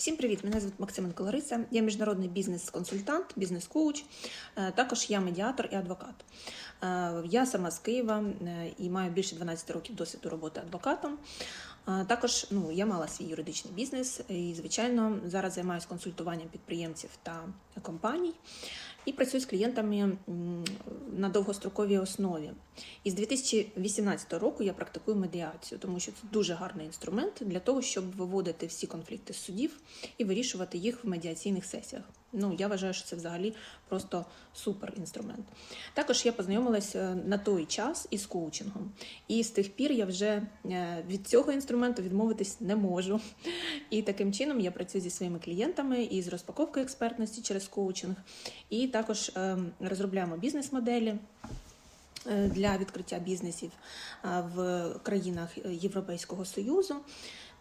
Всім привіт! Мене звуть Максименко Лариса. Я міжнародний бізнес-консультант, бізнес-коуч. Е, Також я медіатор і адвокат. Е, Я сама з Києва е, і маю більше 12 років досвіду роботи адвокатом. Також ну, я мала свій юридичний бізнес і, звичайно, зараз займаюся консультуванням підприємців та компаній і працюю з клієнтами на довгостроковій основі. І з 2018 року я практикую медіацію, тому що це дуже гарний інструмент для того, щоб виводити всі конфлікти з судів і вирішувати їх в медіаційних сесіях. Ну, я вважаю, що це взагалі просто супер інструмент. Також я познайомилася на той час із коучингом, і з тих пір я вже е, від цього інструменту відмовитись не можу. І таким чином я працюю зі своїми клієнтами і з розпаковкою експертності через коучинг, і також ем, розробляємо бізнес-моделі е, для відкриття бізнесів е, в країнах Європейського Союзу.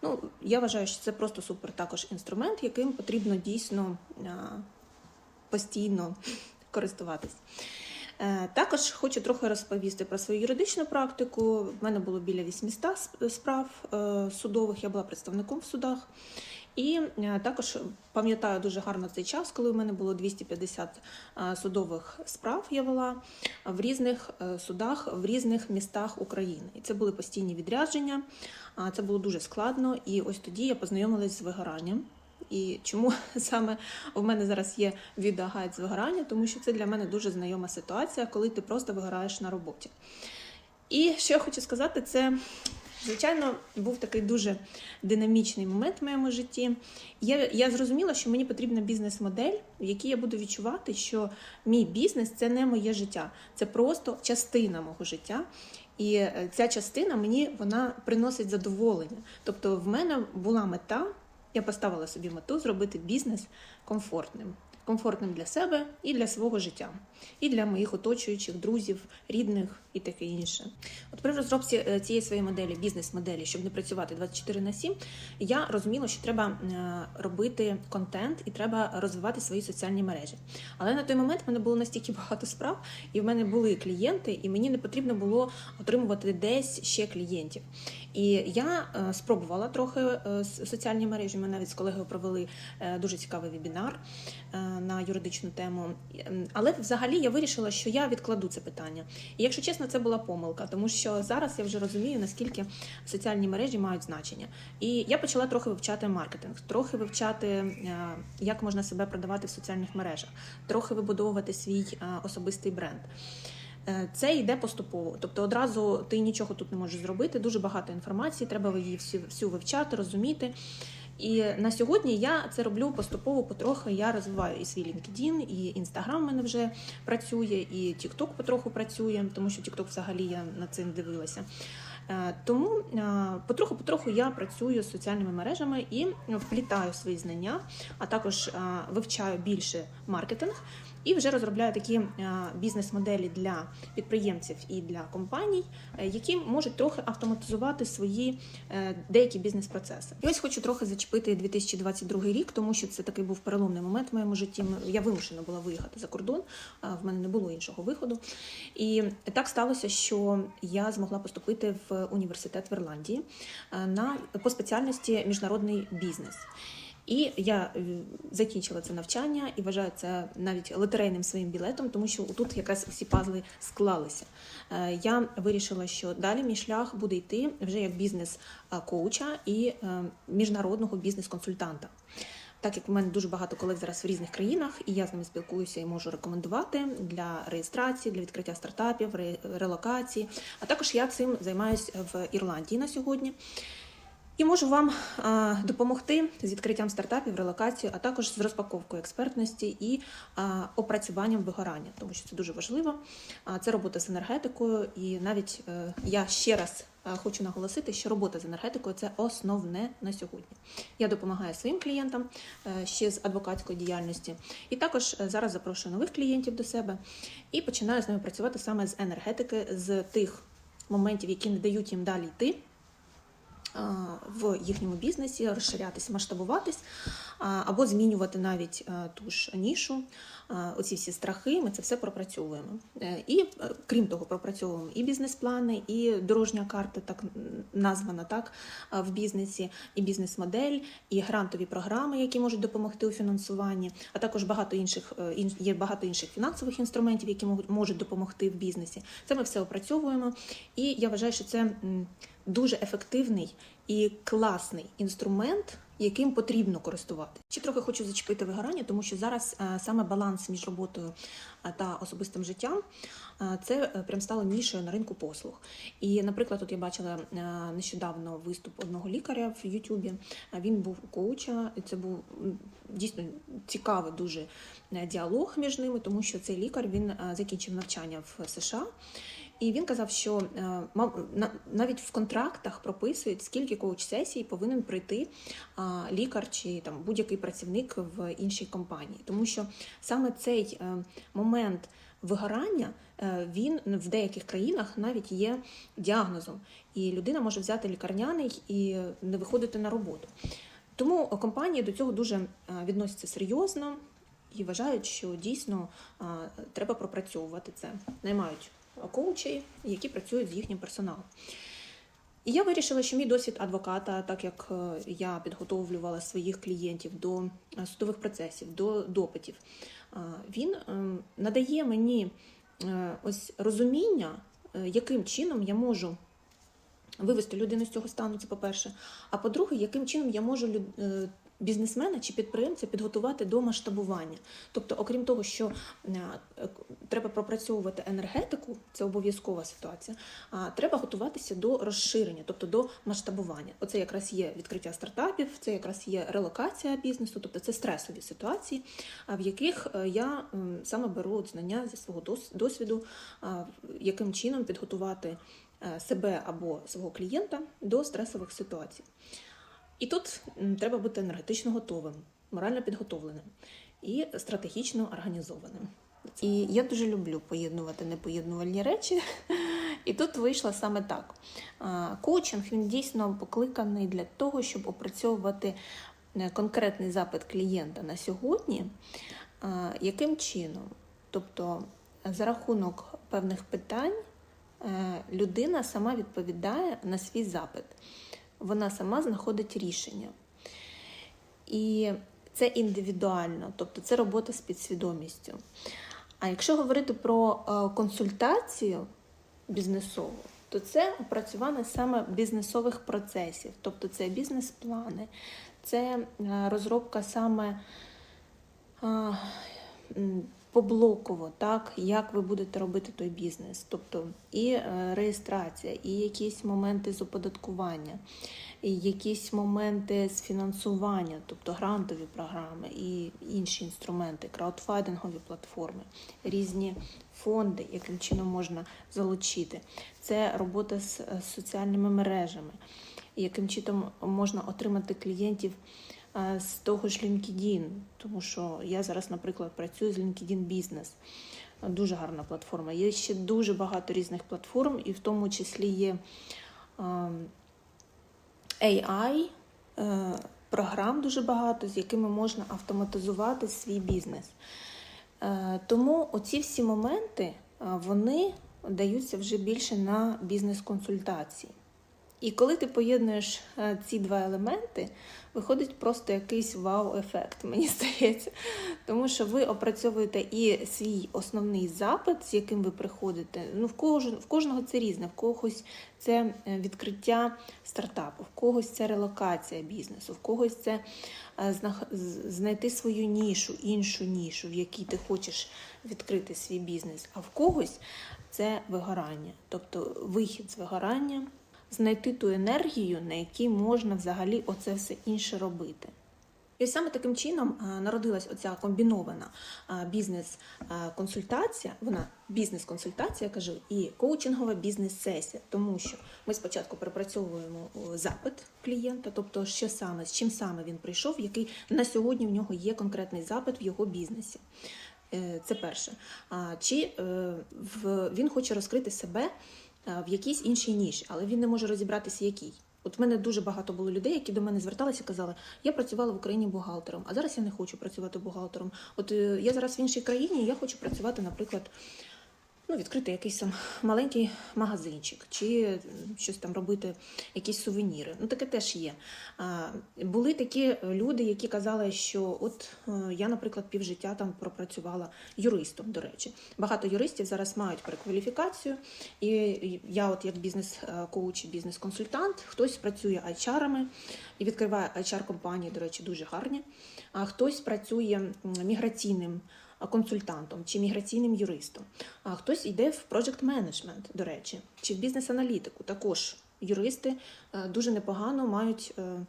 Ну, я вважаю, що це просто супер також інструмент, яким потрібно дійсно е, постійно користуватись. Е, Також хочу трохи розповісти про свою юридичну практику. В мене було біля 800 справ е, судових, я була представником в судах. І е, також пам'ятаю дуже гарно цей час, коли в мене було 250 е, судових справ я вела в різних е, судах, в різних містах України. І це були постійні відрядження, це було дуже складно. І ось тоді я познайомилась з вигоранням. І чому саме в мене зараз є відеогайд з вигорання, тому що це для мене дуже знайома ситуація, коли ти просто вигораєш на роботі. І що я хочу сказати, це, звичайно, був такий дуже динамічний момент в моєму житті. Я, я зрозуміла, що мені потрібна бізнес-модель, в якій я буду відчувати, що мій бізнес це не моє життя, це просто частина мого життя. І е, ця частина мені вона приносить задоволення. Тобто, в мене була мета, я поставила собі мету зробити бізнес комфортним. Комфортним для себе і для свого життя, і для моїх оточуючих, друзів, рідних і таке інше. От при розробці е, цієї своєї моделі, бізнес-моделі, щоб не працювати 24 на 7, я розуміла, що треба е, робити контент і треба розвивати свої соціальні мережі. Але на той момент в мене було настільки багато справ, і в мене були клієнти, і мені не потрібно було отримувати десь ще клієнтів. І я е, спробувала трохи соціальні мережі. Ми навіть з колегою провели дуже цікавий вебінар на юридичну тему. Ем, Але взагалі я вирішила, що я відкладу це питання. І якщо чесно, це була помилка, тому що зараз я вже розумію, наскільки соціальні мережі мають значення. І я почала трохи вивчати маркетинг, трохи вивчати, е, як можна себе продавати в соціальних мережах, трохи вибудовувати свій е, особистий бренд. Е, Це йде поступово, тобто одразу ти нічого тут не можеш зробити. Дуже багато інформації, треба її всю, всю вивчати, розуміти. І на сьогодні я це роблю поступово, потрохи. Я розвиваю і свій LinkedIn, і Instagram в мене вже працює, і TikTok потроху працює, тому що TikTok взагалі я на не дивилася. Е, Тому потроху-потроху я працюю з соціальними мережами і вплітаю свої знання, а також е, вивчаю більше маркетинг і вже розробляю такі е, бізнес-моделі для підприємців і для компаній, е, які можуть трохи автоматизувати свої е, деякі бізнес-процеси. І ось хочу трохи зачепити 2022 рік, тому що це такий був переломний момент в моєму житті. Я вимушена була виїхати за кордон, в мене не було іншого виходу. І так сталося, що я змогла поступити в університет в Ірландії на по спеціальності міжнародний бізнес. І я е, закінчила це навчання і вважаю це навіть лотерейним своїм білетом, тому що тут якраз всі пазли склалися. Е, Я вирішила, що далі мій шлях буде йти вже як бізнес-коуча і е, міжнародного бізнес-консультанта. Так як в мене дуже багато колег зараз в різних країнах, і я з ними спілкуюся і можу рекомендувати для реєстрації, для відкриття стартапів, релокації. А також я цим займаюся в Ірландії на сьогодні. І можу вам допомогти з відкриттям стартапів, релокацією, а також з розпаковкою експертності і опрацюванням вигорання, тому що це дуже важливо. Це робота з енергетикою, і навіть е, я ще раз е, хочу наголосити, що робота з енергетикою це основне на сьогодні. Я допомагаю своїм клієнтам е, ще з адвокатської діяльності, і також зараз запрошую нових клієнтів до себе і починаю з ними працювати саме з енергетики, з тих моментів, які не дають їм далі йти в їхньому бізнесі, розширятись, масштабуватись, або змінювати навіть ту ж нішу. Оці всі страхи, ми це все пропрацьовуємо. Е, І е, крім того, пропрацьовуємо і бізнес-плани, і дорожня карта, так названа так в бізнесі, і бізнес-модель, і грантові програми, які можуть допомогти у фінансуванні, а також багато інших е, є багато інших фінансових інструментів, які можуть допомогти в бізнесі. Це ми все опрацьовуємо. І я вважаю, що це дуже ефективний і класний інструмент, яким потрібно користувати. Ще трохи хочу зачепити вигорання, тому що зараз е, саме баланс між роботою е, та особистим життям е, це прям стало нішою на ринку послуг. І, наприклад, тут я бачила нещодавно виступ одного лікаря в Ютубі. Він був у коуча, і це був дійсно цікавий дуже діалог між ними, тому що цей лікар він закінчив навчання в США. І він казав, що е, навіть в контрактах прописують, скільки коуч-сесій повинен пройти а, лікар чи там будь-який працівник в іншій компанії. Тому що саме цей е, момент вигорання е, він в деяких країнах навіть є діагнозом, і людина може взяти лікарняний і не виходити на роботу. Тому компанії до цього дуже е, відносяться серйозно і вважають, що дійсно е, треба пропрацьовувати це. Наймають коучей, які працюють з їхнім персоналом. І я вирішила, що мій досвід адвоката, так як е, я підготовлювала своїх клієнтів до е, судових процесів, до допитів, е, він надає мені ось розуміння, яким чином я можу вивести людину з цього стану, це по-перше. А по-друге, яким чином я можу бізнесмена чи підприємця підготувати до масштабування. Тобто, окрім того, що е, треба пропрацьовувати енергетику, це обов'язкова ситуація. А треба готуватися до розширення, тобто до масштабування. Оце якраз є відкриття стартапів, це якраз є релокація бізнесу, тобто це стресові ситуації, в яких е, я саме беру знання зі свого дос- досвіду, яким чином підготувати е, себе або свого клієнта до стресових ситуацій. І тут треба бути енергетично готовим, морально підготовленим і стратегічно організованим. І я дуже люблю поєднувати непоєднувальні речі. І тут вийшло саме так. Коучинг він дійсно покликаний для того, щоб опрацьовувати е, конкретний запит клієнта на сьогодні. Яким чином? Тобто, за рахунок певних питань е, людина сама відповідає на свій запит. Вона сама знаходить рішення. І це індивідуально, тобто це робота з підсвідомістю. А якщо говорити про е, консультацію бізнесову, то це опрацювання саме бізнесових процесів, тобто це бізнес-плани, це е, розробка саме м, поблоково, так, як ви будете робити той бізнес, тобто і е, реєстрація, і якісь моменти з оподаткування, і якісь моменти з фінансування, тобто грантові програми і інші інструменти, краудфандингові платформи, різні фонди, яким чином можна залучити. Це робота з е, соціальними мережами, яким чином можна отримати клієнтів з того ж LinkedIn, тому що я зараз, наприклад, працюю з LinkedIn Business. Дуже гарна платформа. Є ще дуже багато різних платформ, і в тому числі є AI, е, програм дуже багато, з якими можна автоматизувати свій бізнес. Е, Тому оці всі моменти вони даються вже більше на бізнес-консультації. І коли ти поєднуєш е, ці два елементи, виходить просто якийсь вау-ефект, мені здається. Тому що ви опрацьовуєте і свій основний запит, з яким ви приходите. Ну, в, кожен, в кожного це різне, в когось це е, відкриття стартапу, в когось це релокація бізнесу, в когось це е, знайти свою нішу, іншу нішу, в якій ти хочеш відкрити свій бізнес, а в когось це вигорання, тобто вихід з вигорання, знайти ту енергію, на якій можна взагалі оце все інше робити. І саме таким чином е, народилась оця комбінована е, бізнес-консультація, вона бізнес-консультація, я кажу, і коучингова бізнес-сесія, тому що ми спочатку пропрацьовуємо запит клієнта, тобто що саме, з чим саме він прийшов, який на сьогодні в нього є конкретний запит в його бізнесі. Е, Це перше. Чи е, він хоче розкрити себе е, в якійсь іншій ніші, але він не може розібратися, якій. От в мене дуже багато було людей, які до мене зверталися і казали, я працювала в Україні бухгалтером, а зараз я не хочу працювати бухгалтером. От е, я зараз в іншій країні, я хочу працювати, наприклад, ну, відкрити якийсь там маленький магазинчик, чи щось там робити, якісь сувеніри. Ну, таке теж є. Були такі люди, які казали, що от е, я, наприклад, півжиття там пропрацювала юристом, до речі. Багато юристів зараз мають перекваліфікацію, і я, от як бізнес-коуч, бізнес-консультант, хтось працює HR-ами і відкриває HR-компанії, до речі, дуже гарні. А хтось працює міграційним консультантом чи міграційним юристом. А хтось йде в project management, до речі, чи в бізнес-аналітику. Також юристи е, дуже непогано мають е,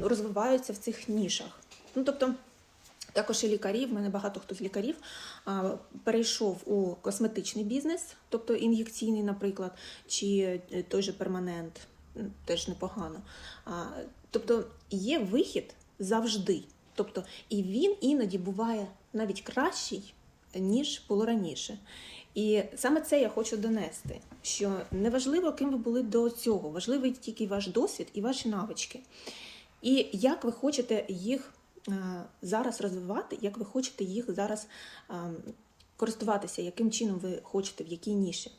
розвиваються в цих нішах. Ну тобто. Також і лікарі, в мене багато хто з лікарів перейшов у косметичний бізнес, тобто ін'єкційний, наприклад, чи е, той же перманент, теж непогано. Тобто є вихід завжди. Тобто, і він іноді буває навіть кращий, ніж було раніше. І саме це я хочу донести: що неважливо, ким ви були до цього, важливий тільки ваш досвід і ваші навички. І як ви хочете їх е, зараз розвивати, як ви хочете їх зараз е, користуватися, яким чином ви хочете, в якій ніші.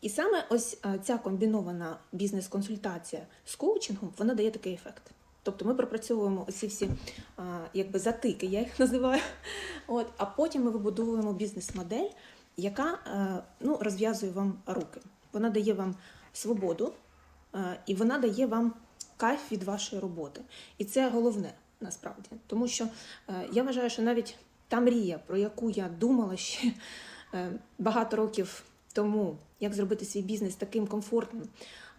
І саме ось е, ця комбінована бізнес-консультація з коучингом, вона дає такий ефект. Тобто ми пропрацьовуємо оці всі а, якби затики, я їх називаю. От, а потім ми вибудовуємо бізнес-модель, яка е, ну, розв'язує вам руки. Вона дає вам свободу е, і вона дає вам кайф від вашої роботи. І це головне насправді. Тому що е, я вважаю, що навіть та мрія, про яку я думала ще е, багато років тому, як зробити свій бізнес таким комфортним,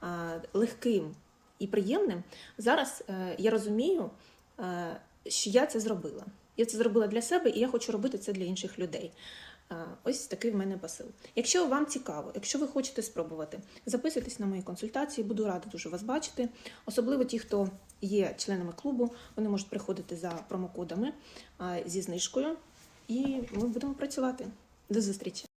а, легким і приємним, зараз е, я розумію, е, що я це зробила. Я це зробила для себе, і я хочу робити це для інших людей. Е, Ось такий в мене посил. Якщо вам цікаво, якщо ви хочете спробувати, записуйтесь на мої консультації, буду рада дуже вас бачити. Особливо ті, хто є членами клубу, вони можуть приходити за промокодами зі знижкою, і ми будемо працювати. До зустрічі!